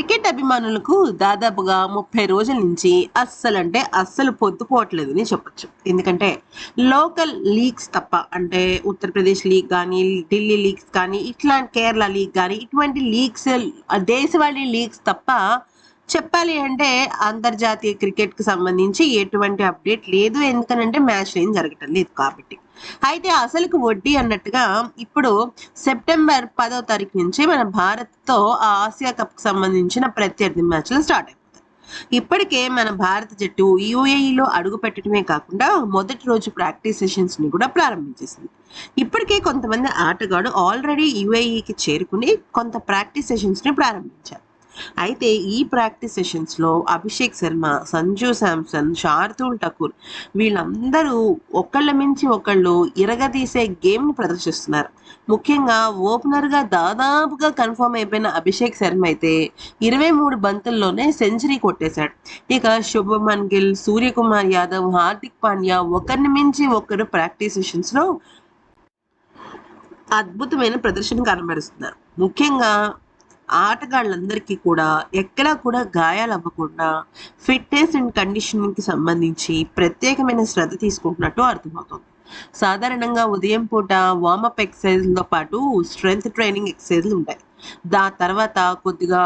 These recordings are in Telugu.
క్రికెట్ అభిమానులకు దాదాపుగా ముప్పై రోజుల నుంచి అస్సలంటే అస్సలు పొద్దుపోవట్లేదు అని చెప్పొచ్చు. ఎందుకంటే లోకల్ లీగ్స్ తప్ప అంటే ఉత్తరప్రదేశ్ లీగ్ కానీ ఢిల్లీ లీగ్స్ కానీ ఇట్లాంటి కేరళ లీగ్ కానీ ఇటువంటి లీగ్స్ దేశవాళీ లీగ్స్ తప్ప చెప్పాలి అంటే అంతర్జాతీయ క్రికెట్కి సంబంధించి ఎటువంటి అప్డేట్ లేదు. ఎందుకనంటే మ్యాచ్ ఏం జరగటం లేదు కాబట్టి. అయితే అసలుకు వడ్డీ అన్నట్టుగా ఇప్పుడు సెప్టెంబర్ పదో తారీఖు నుంచి మన భారత్తో ఆ ఆసియా కప్ సంబంధించిన ప్రత్యర్థి మ్యాచ్లు స్టార్ట్ అయిపోతాయి. ఇప్పటికే మన భారత జట్టు యూఏఈలో అడుగు పెట్టడమే కాకుండా మొదటి రోజు ప్రాక్టీస్ సెషన్స్ని కూడా ప్రారంభించేసింది. ఇప్పటికే కొంతమంది ఆటగాడు ఆల్రెడీ యూఏఈకి చేరుకుని కొంత ప్రాక్టీస్ సెషన్స్ని ప్రారంభించారు. అయితే ఈ ప్రాక్టీస్ సెషన్స్లో అభిషేక్ శర్మ సంజు శాంసన్ శార్దూల్ ఠాకూర్ వీళ్ళందరూ ఒకళ్ళ మించి ఒకళ్ళు ఇరగదీసే గేమ్ని ప్రదర్శిస్తున్నారు. ముఖ్యంగా ఓపెనర్గా దాదాపుగా కన్ఫర్మ్ అయిపోయిన అభిషేక్ శర్మ అయితే ఇరవై మూడు బంతుల్లోనే సెంచరీ కొట్టేశాడు. ఇక శుభమన్ గిల్ సూర్యకుమార్ యాదవ్ హార్దిక్ పాండ్యా ఒకరిని మించి ఒకరు ప్రాక్టీస్ సెషన్స్లో అద్భుతమైన ప్రదర్శన కనబరుస్తున్నారు. ముఖ్యంగా ఆటగాళ్ళందరికీ కూడా ఎక్కడా కూడా గాయాలు అవ్వకుండా ఫిట్నెస్ అండ్ కండిషనింగ్కి సంబంధించి ప్రత్యేకమైన శ్రద్ధ తీసుకుంటున్నట్టు అర్థమవుతుంది. సాధారణంగా ఉదయం పూట వార్మప్ ఎక్సర్సైజ్లతో పాటు స్ట్రెంగ్త్ ట్రైనింగ్ ఎక్సర్సైజ్లు ఉంటాయి. దాని తర్వాత కొద్దిగా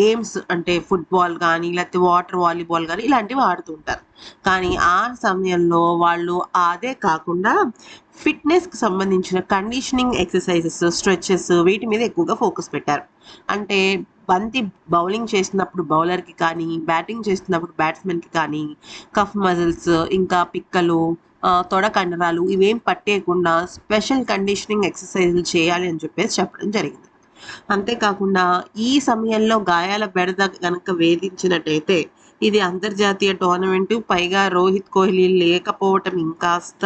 గేమ్స్ అంటే ఫుట్బాల్ కానీ లేకపోతే వాటర్ వాలీబాల్ కానీ ఇలాంటివి ఆడుతూ ఉంటారు. కానీ ఆ సమయంలో వాళ్ళు అదే కాకుండా ఫిట్నెస్కి సంబంధించిన కండిషనింగ్ ఎక్సర్సైజెస్ స్ట్రెచెస్ వీటి మీద ఎక్కువగా ఫోకస్ పెట్టారు. అంటే బంతి బౌలింగ్ చేసినప్పుడు బౌలర్కి కానీ బ్యాటింగ్ చేస్తున్నప్పుడు బ్యాట్స్మెన్కి కానీ కఫ్ మజిల్స్ ఇంకా పిక్కలు తొడ కండరాలు ఇవేం పట్టేయకుండా స్పెషల్ కండిషనింగ్ ఎక్సర్సైజులు చేయాలి అని చెప్పేసి చెప్పడం జరిగింది. అంతేకాకుండా ఈ సమయంలో గాయాల బెడద కనుక వేధించినట్టయితే ఇది అంతర్జాతీయ టోర్నమెంటు. పైగా రోహిత్ కోహ్లీ లేకపోవటం ఇంకాస్త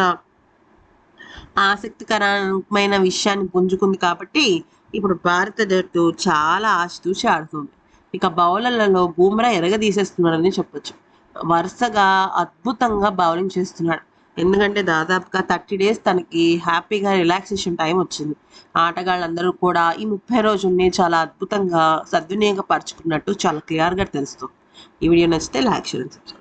ఆసక్తికరమైన విషయాన్ని పుంజుకుంది కాబట్టి ఇప్పుడు భారత జట్టు చాలా ఆశతూచి ఆడుతుంది. ఇక బౌలర్లలో బూమ్రా ఎరగదీసేస్తున్నాడని చెప్పొచ్చు. వరుసగా అద్భుతంగా బౌలింగ్ చేస్తున్నాడు. ఎందుకంటే దాదాపుగా థర్టీ డేస్ తనకి హ్యాపీగా రిలాక్సేషన్ టైం వచ్చింది. ఆటగాళ్ళందరూ కూడా ఈ ముప్పై రోజుల్ని చాలా అద్భుతంగా సద్వినియోగపరచుకున్నట్టు చాలా క్లియర్గా తెలుస్తుంది. ఈ వీడియో నచ్చితే లైక్ చేయండి